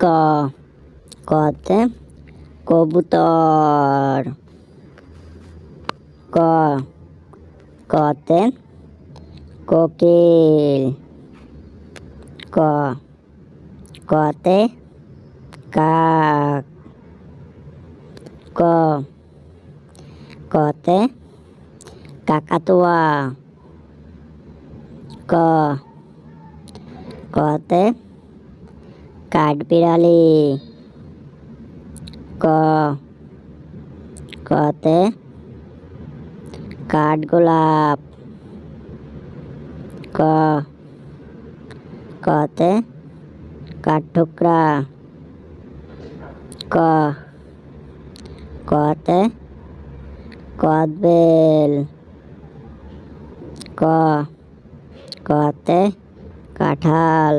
ক কতে কবুতর। ক কতে কোকিল। ক কতে কাক। ক কতে কাকাতুয়া। ক কতে কাঠবিড়ালি ক কতে কাঠগোলাপ ক কতে কাঠঠোকরা ক কতে কদবেল ক কতে কাঁঠাল